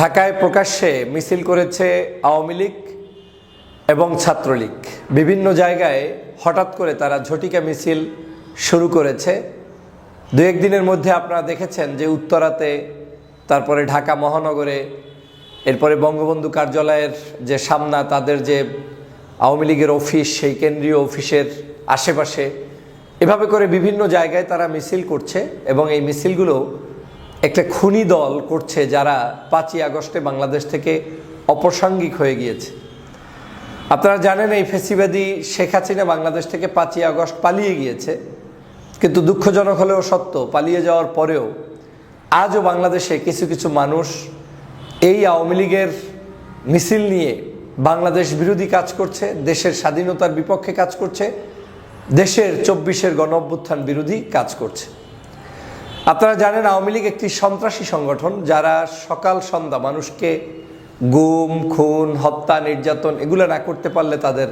ঢাকায় প্রকাশ্যে মিছিল করেছে আওয়ামী লীগ এবং ছাত্রলীগ। বিভিন্ন জায়গায় হঠাৎ করে তারা ঝটিকা মিছিল শুরু করেছে। দু একদিনের মধ্যে আপনারা দেখেছেন যে উত্তরাতে, তারপরে ঢাকা মহানগরে, এরপরে বঙ্গবন্ধু কার্যালয়ের যে সামনা, তাদের যে আওয়ামী লীগের অফিস, সেই কেন্দ্রীয় অফিসের আশেপাশে, এভাবে করে বিভিন্ন জায়গায় তারা মিছিল করছে এবং এই মিছিলগুলো একটা খুনি দল করছে যারা পাঁচই আগস্টে বাংলাদেশ থেকে অপ্রাসঙ্গিক হয়ে গিয়েছে। আপনারা জানেন এই ফেসিবাদী শেখ হাসিনা বাংলাদেশ থেকে পাঁচই আগস্ট পালিয়ে গিয়েছে। কিন্তু দুঃখজনক হলেও সত্য, পালিয়ে যাওয়ার পরেও আজও বাংলাদেশে কিছু কিছু মানুষ এই আওয়ামী লীগের মিছিল নিয়ে বাংলাদেশ বিরোধী কাজ করছে, দেশের স্বাধীনতার বিপক্ষে কাজ করছে, দেশের চব্বিশের গণ বিরোধী কাজ করছে। আপনারা জানেন, আওয়ামী লীগ একটি সন্ত্রাসী সংগঠন যারা সকাল সন্ধ্যা মানুষকে গুম, খুন, হত্যা, নির্যাতন এগুলো না করতে পারলে তাদের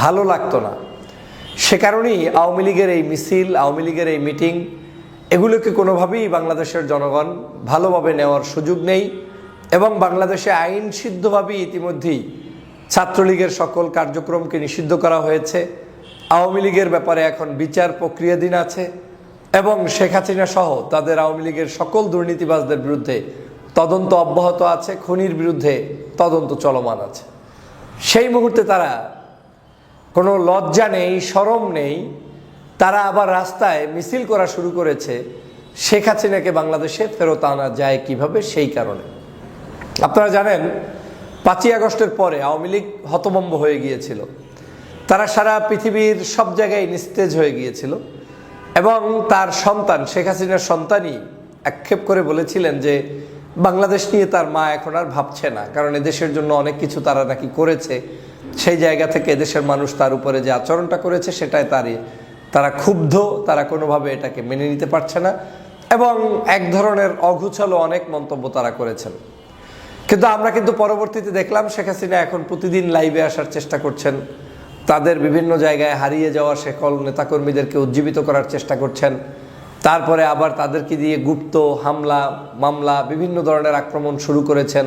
ভালো লাগতো না। সে কারণেই আওয়ামী লীগের এই মিছিল, আওয়ামী লীগের এই মিটিং এগুলোকে কোনোভাবেই বাংলাদেশের জনগণ ভালোভাবে নেওয়ার সুযোগ নেই এবং বাংলাদেশে আইন সিদ্ধভাবেই ইতিমধ্যেই ছাত্রলীগের সকল কার্যক্রমকে নিষিদ্ধ করা হয়েছে। আওয়ামী লীগের ব্যাপারে এখন বিচার প্রক্রিয়াধীন আছে। এবং শেখ হাসিনা সহ তাদের আওয়ামী লীগের সকল দুর্নীতিবাজদের বিরুদ্ধে তদন্ত অব্যাহত আছে, খনির বিরুদ্ধে তদন্ত চলমান আছে। সেই মুহূর্তে তারা কোনো লজ্জা নেই, সরম নেই, তারা আবার রাস্তায় মিছিল করা শুরু করেছে। শেখ হাসিনাকে বাংলাদেশে ফেরত আনা যায় কীভাবে? সেই কারণে। আপনারা জানেন, পাঁচই আগস্টের পরে আওয়ামী লীগ হতভম্ব হয়ে গিয়েছিল। তারা সারা পৃথিবীর সব জায়গায় নিস্তেজ হয়ে গিয়েছিল। এবং তার সন্তান, শেখ হাসিনার সন্তানই আক্ষেপ করে বলেছিলেন যে বাংলাদেশ নিয়ে তার মা এখন আর ভাবছে না। কারণ এদেশের জন্য অনেক কিছু তারা নাকি করেছে। সেই জায়গা থেকে এদেশের মানুষ তার উপরে যে আচরণটা করেছে, সেটাই তারই, তারা ক্ষুব্ধ, তারা কোনোভাবে এটাকে মেনে নিতে পারছে না এবং এক ধরনের অঘুছালো অনেক মন্তব্য তারা করেছেন। কিন্তু আমরা কিন্তু পরবর্তীতে দেখলাম শেখ হাসিনা এখন প্রতিদিন লাইভে আসার চেষ্টা করছেন। তাদের বিভিন্ন জায়গায় হারিয়ে যাওয়া সকল নেতাকর্মীদেরকে উজ্জীবিত করার চেষ্টা করছেন। তারপরে আবার তাদেরকে দিয়ে গুপ্ত হামলা, মামলা, বিভিন্ন ধরনের আক্রমণ শুরু করেছেন।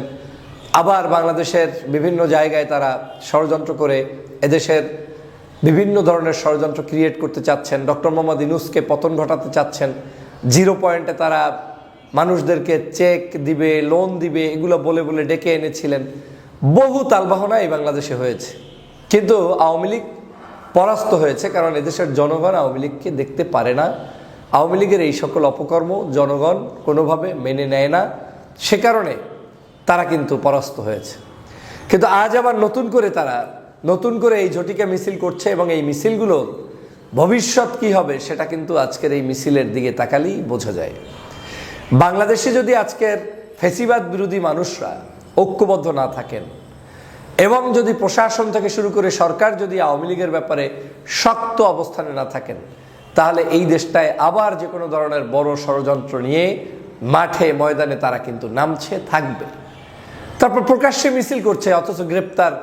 আবার বাংলাদেশের বিভিন্ন জায়গায় তারা ষড়যন্ত্র করে এদেশের বিভিন্ন ধরনের ষড়যন্ত্র ক্রিয়েট করতে চাচ্ছেন। ডক্টর মোহাম্মদ ইনুসকে পতন ঘটাতে চাচ্ছেন। জিরো পয়েন্টে তারা মানুষদেরকে চেক দিবে লোন দিবে, এগুলো বলে বলে ডেকে এনেছিলেন। বহু তালবাহনা এই বাংলাদেশে হয়েছে। কিন্তু আওয়ামী লীগ পরাস্ত হয়েছে কারণ এদেশের জনগণ আওয়ামী লীগকে দেখতে পারে না। আওয়ামী লীগের এই সকল অপকর্ম জনগণ কোনোভাবে মেনে নেয় না। সে কারণে তারা কিন্তু পরাস্ত হয়েছে। কিন্তু আজ আবার নতুন করে তারা, নতুন করে এই ঝটিকা মিছিল করছে এবং এই মিছিলগুলোর ভবিষ্যৎ কি হবে সেটা কিন্তু আজকের এই মিছিলের দিকে তাকালেই বোঝা যায়। বাংলাদেশে যদি আজকের ফেসিবাদ বিরোধী মানুষরা ঐক্যবদ্ধ না থাকেন এবং যদি প্রশাসন থেকে শুরু করে সরকার যদি আওয়ামী লীগের ব্যাপারে শক্ত অবস্থানে না থাকেন, তাহলে এই দেশটায় আবার যে কোনো ধরনের বড় ষড়যন্ত্র নিয়ে মাঠে ময়দানে তারা কিন্তু নামছে, থাকবে। তারপর প্রকাশ্যে মিছিল করছে, অথচ গ্রেপ্তার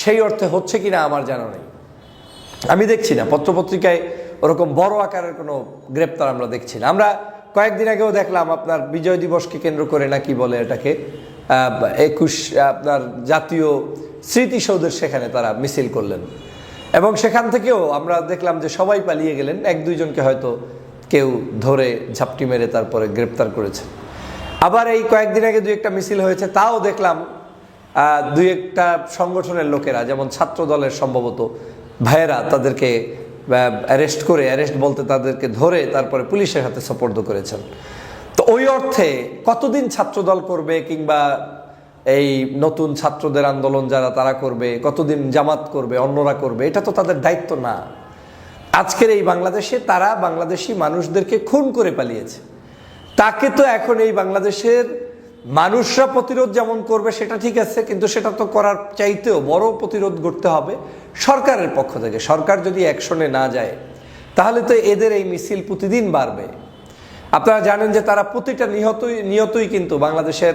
সেই অর্থে হচ্ছে কিনা আমার জানা নেই। আমি দেখছি না, পত্রপত্রিকায় ওরকম বড় আকারের কোনো গ্রেপ্তার আমরা দেখছি না। আমরা কয়েকদিন আগেও দেখলাম আপনার বিজয় দিবসকে কেন্দ্র করে নাকি বলে এটাকে একুশ, আপনার জাতীয় স্মৃতিসৌধের সেখানে তারা মিছিল করলেন। এবং সেখান থেকেও আমরা দেখলাম যে সবাই পালিয়ে গেলেন, এক দুইজনকে হয়তো কেউ ধরে ঝাপটি মেরে তারপরে গ্রেপ্তার করেছে। আবার এই কয়েকদিন আগে দুই একটা মিছিল হয়েছে, তাও দেখলাম দুই একটা সংগঠনের লোকেরা, যেমন ছাত্র দলের সম্ভবত ভাইয়েরা, তাদেরকে অ্যারেস্ট করে অ্যারেস্ট বলতে তাদেরকে ধরে তারপরে পুলিশের হাতে সোপর্দ করেছেন। তো ওই অর্থে কতদিন ছাত্রদল করবে কিংবা এই নতুন ছাত্রদের আন্দোলন যারা তারা করবে, কতদিন জামাত করবে, অন্যরা করবে, এটা তো তাদের দায়িত্ব না। আজকের এই বাংলাদেশে তারা বাংলাদেশি মানুষদেরকে খুন করে পালিয়েছে। তাকে তো এখন এই বাংলাদেশের মানুষরা প্রতিরোধ যেমন করবে, সেটা ঠিক আছে, কিন্তু সেটা তো করার চাইতেও বড় প্রতিরোধ করতে হবে সরকারের পক্ষ থেকে। সরকার যদি অ্যাকশনে না যায়, তাহলে তো এদের এই মিছিল প্রতিদিন বাড়বে। আপনারা জানেন যে তারা প্রতিটা নিহতই নিহতই কিন্তু বাংলাদেশের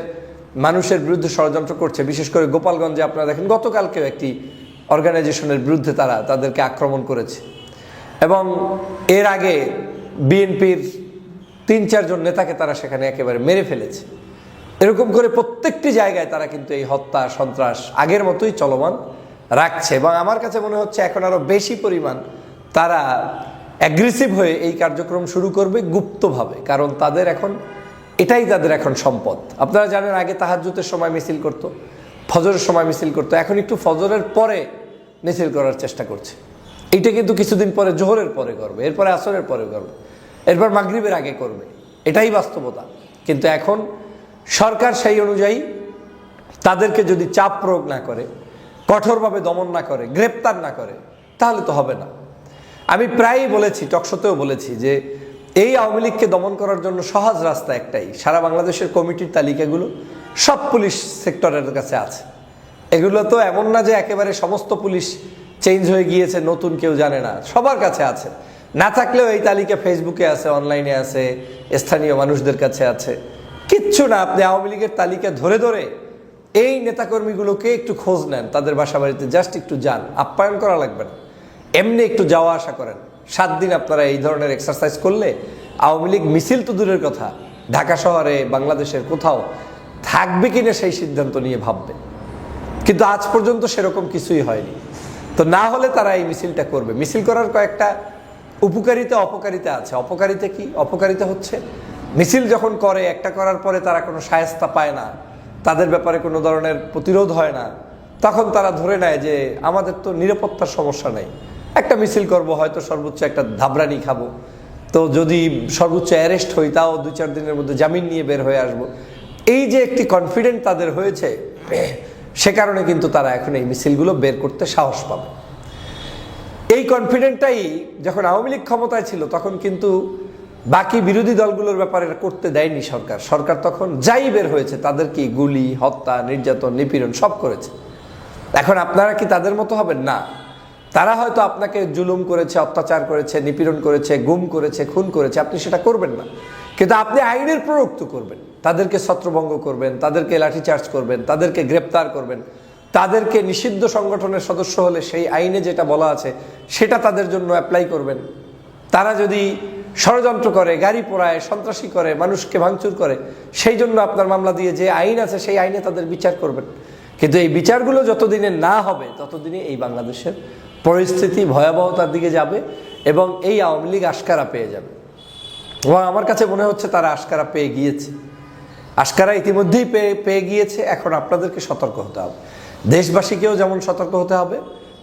মানুষের বিরুদ্ধে ষড়যন্ত্র করছে। বিশেষ করে গোপালগঞ্জে আপনারা দেখেন, গতকালকেও একটি অর্গানাইজেশনের বিরুদ্ধে তারা তাদেরকে আক্রমণ করেছে। এবং এর আগে বিএনপির তিন, চারজন নেতাকে তারা সেখানে একেবারে মেরে ফেলেছে। এরকম করে প্রত্যেকটি জায়গায় তারা কিন্তু এই হত্যা, সন্ত্রাস আগের মতোই চলমান রাখছে এবং আমার কাছে মনে হচ্ছে এখন আরও বেশি পরিমাণ তারা অ্যাগ্রেসিভ হয়ে এই কার্যক্রম শুরু করবে গুপ্তভাবে, কারণ তাদের এখন, এটাই তাদের এখন সম্পদ। আপনারা জানেন আগে তাহাজ্জুতের সময় মিছিল করতো, ফজরের সময় মিছিল করতো, এখন একটু ফজরের পরে মিছিল করার চেষ্টা করছে। এটা কিন্তু কিছুদিন পরে, জোহরের পরে করবে, এরপরে আসরের পরে করবে, এরপর মাগরিবের আগে করবে, এটাই বাস্তবতা। কিন্তু এখন সরকার সেই অনুযায়ী তাদেরকে যদি চাপ প্রয়োগ না করে, কঠোরভাবে দমন না করে, গ্রেপ্তার না করে, তাহলে তো হবে না। আমি প্রায়ই বলেছি, টকশোতেও বলেছি যে এই আওয়ামী লীগকে দমন করার জন্য সহজ রাস্তা একটাই। সারা বাংলাদেশের কমিটির তালিকাগুলো সব পুলিশ সেক্টরের কাছে আছে। এগুলো তো এমন না যে একেবারে সমস্ত পুলিশ চেঞ্জ হয়ে গিয়েছে, নতুন কেউ জানে না। সবার কাছে আছে। না থাকলেও এই তালিকা ফেসবুকে আছে, অনলাইনে আছে, স্থানীয় মানুষদের কাছে আছে। কিচ্ছু না, আপনি আওয়ামী লীগের তালিকা ধরে ধরে এই নেতাকর্মীগুলোকে একটু খোঁজ নেন, তাদের বাসা বাড়িতে জাস্ট একটু যান। আপ্যায়ন করা লাগবে না। এমনি একটু যাওয়া আসা করেন। সাত দিন আপনারা এই ধরনের এক্সারসাইজ করলে আওয়ামী লীগ মিছিল তো দূরের কথা, ঢাকা শহরে, বাংলাদেশের কোথাও, থাকবে কিনা সেই সিদ্ধান্ত নিয়ে ভাববে। কিন্তু আজ পর্যন্ত সেরকম কিছুই হয়নি। তো না হলে তারা এই মিছিলটা করবে। মিছিল করার কয়েকটা উপকারিতা, অপকারিতা আছে। অপকারিতা কি? অপকারিতা হচ্ছে মিছিল যখন করে, একটা করার পরে তারা কোনো সায়স্তা পায় না, তাদের ব্যাপারে কোনো ধরনের প্রতিরোধ হয় না, তখন তারা ধরে নেয় যে আমাদের তো নিরাপত্তার সমস্যা নেই। একটা মিছিল করব, হয়তো সর্বোচ্চ একটা ধাবরানি খাব। তো যদি সর্বোচ্চ অ্যারেস্ট হই, তাও দু চার দিনের মধ্যে জামিন নিয়ে বের হয়ে আসব। এই যে একটি কনফিডেন্ট তাদের হয়েছে, সে কারণে কিন্তু তারা এখন এই মিছিলগুলো বের করতে সাহস পাবে। এই কনফিডেন্টটাই যখন আওয়ামী লীগ ক্ষমতায় ছিল, তখন কিন্তু বাকি বিরোধী দলগুলোর ব্যাপারে করতে দেয়নি সরকার। সরকার তখন যাই বের হয়েছে, তাদেরকে গুলি, হত্যা, নির্যাতন, নিপীড়ন সব করেছে। এখন আপনারা কি তাদের মতো হবেন? না। তারা হয়তো আপনাকে জুলুম করেছে, অত্যাচার করেছে, নিপীড়ন করেছে, গুম করেছে, খুন করেছে, আপনি সেটা করবেন না। কিন্তু আপনি আইনের প্রয়োগ তো করবেন। তাদেরকে ছত্রভঙ্গ করবেন, তাদেরকে লাঠিচার্জ করবেন, তাদেরকে গ্রেপ্তার করবেন। তাদেরকে নিষিদ্ধ সংগঠনের সদস্য হলে সেই আইনে যেটা বলা আছে, সেটা তাদের জন্য অ্যাপ্লাই করবেন। তারা যদি ষড়যন্ত্র করে, গাড়ি পোড়ায়, সন্ত্রাসী করে, মানুষকে ভাঙচুর করে, সেই জন্য আপনার মামলা দিয়ে যে আইন আছে, সেই আইনে তাদের বিচার করবেন। কিন্তু এই বিচারগুলো যতদিনে না হবে, ততদিনে এই বাংলাদেশের পরিস্থিতি ভয়াবহতার দিকে যাবে এবং এই আওয়ামী লীগ আশকারা পেয়ে যাবে। এবং আমার কাছে মনে হচ্ছে তারা আশকারা পেয়ে গিয়েছে। আশকারা ইতিমধ্যেই পেয়ে পেয়ে গিয়েছে, এখন আপনাদেরকে সতর্ক হতে হবে। দেশবাসীকেও যেমন সতর্ক হতে হবে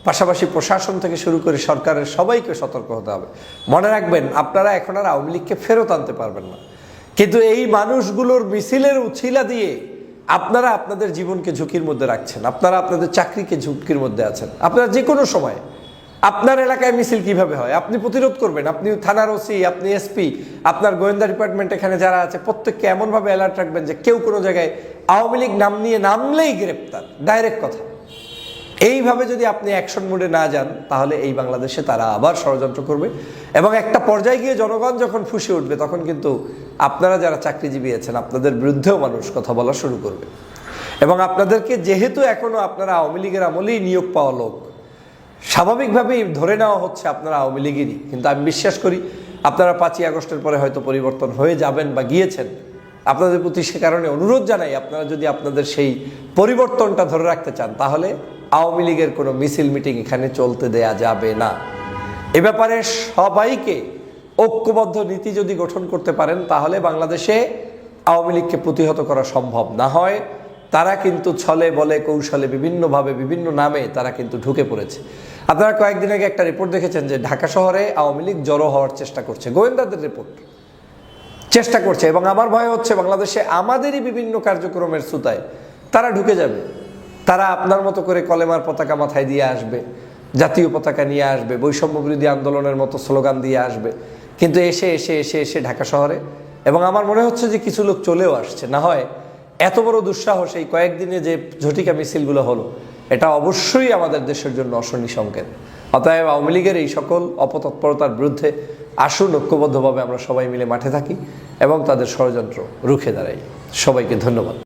পাশাপাশি প্রশাসন থেকে শুরু করে সরকারের সবাইকে সতর্ক হতে হবে। মনে রাখবেন, আপনারা এখন আর আওয়ামী লীগকে ফেরত আনতে পারবেন না। কিন্তু এই মানুষগুলোর মিছিলের উছিলা দিয়ে আপনারা আপনাদের জীবনকে ঝুঁকির মধ্যে রাখছেন, আপনারা আপনাদের চাকরিকে ঝুঁকির মধ্যে আছেন। আপনারা যে কোনো সময়, আপনার এলাকায় মিছিল কীভাবে হয়? আপনি প্রতিরোধ করবেন, আপনি থানার ওসি আপনি এসপি আপনার গোয়েন্দা ডিপার্টমেন্ট এখানে যারা আছে, প্রত্যেককে এমনভাবে অ্যালার্ট রাখবেন যে কেউ কোনো জায়গায় আওয়ামী লীগ নাম নিয়ে নামলেই গ্রেপ্তার। ডাইরেক্ট কথা। এইভাবে যদি আপনি অ্যাকশন মোডে না যান, তাহলে এই বাংলাদেশে তারা আবার ষড়যন্ত্র করবে। এবং একটা পর্যায়ে গিয়ে জনগণ যখন ফুসে উঠবে, তখন কিন্তু আপনারা যারা চাকরিজীবী আছেন, আপনাদের বিরুদ্ধেও মানুষ কথা বলা শুরু করবে। এবং আপনাদেরকে যেহেতু এখনও আপনারা আওয়ামী লীগের আমলেই নিয়োগ পাওয়া লোক, স্বাভাবিকভাবেই ধরে নেওয়া হচ্ছে আপনারা আওয়ামী লীগেরই। কিন্তু আমি বিশ্বাস করি, আপনারা পাঁচই আগস্টের পরে হয়তো পরিবর্তন হয়ে যাবেন বা গিয়েছেন। আপনাদের প্রতি সে কারণে অনুরোধ জানাই, আপনারা যদি আপনাদের সেই পরিবর্তনটা ধরে রাখতে চান, তাহলে আওয়ামী লীগের কোনো মিছিল মিটিং এখানে চলতে দেয়া যাবে না। এ ব্যাপারে সবাইকে ঐক্যবদ্ধ নীতি যদি গঠন করতে পারেন, তাহলে বাংলাদেশে আওয়ামী লীগকে প্রতিহত করা সম্ভব না হয়। তারা কিন্তু ছলে বলে, কৌশলে, বিভিন্নভাবে, বিভিন্ন নামে তারা কিন্তু ঢুকে পড়েছে। আপনারা কয়েকদিন আগে একটা রিপোর্ট দেখেছেন যে ঢাকা শহরে আওয়ামী লীগ জড়ো হওয়ার চেষ্টা করছে। গোয়েন্দাদের রিপোর্ট। চেষ্টা করছে এবং আমার ভয় হচ্ছে বাংলাদেশে আমাদেরই বিভিন্ন কার্যক্রমের সুতায় তারা ঢুকে যাবে। তারা আপনার মতো করে কলেমার পতাকা মাথায় দিয়ে আসবে, জাতীয় পতাকা নিয়ে আসবে বৈষম্য বিরোধী আন্দোলনের মতো স্লোগান দিয়ে আসবে। কিন্তু এসে এসে এসে এসে ঢাকা শহরে এবং আমার মনে হচ্ছে যে কিছু লোক চলেও আসছে। না হয় এত বড় দুঃসাহস এই কয়েকদিনে যে ঝটিকা মিছিলগুলো হলো, এটা অবশ্যই আমাদের দেশের জন্য অশনি সংকেত। অতএব আওয়ামী লীগের এই সকল অপতৎপরতার বিরুদ্ধে আসুন, ঐক্যবদ্ধভাবে আমরা সবাই মিলে মাঠে থাকি এবং তাদের ষড়যন্ত্র রুখে দাঁড়াই। সবাইকে ধন্যবাদ।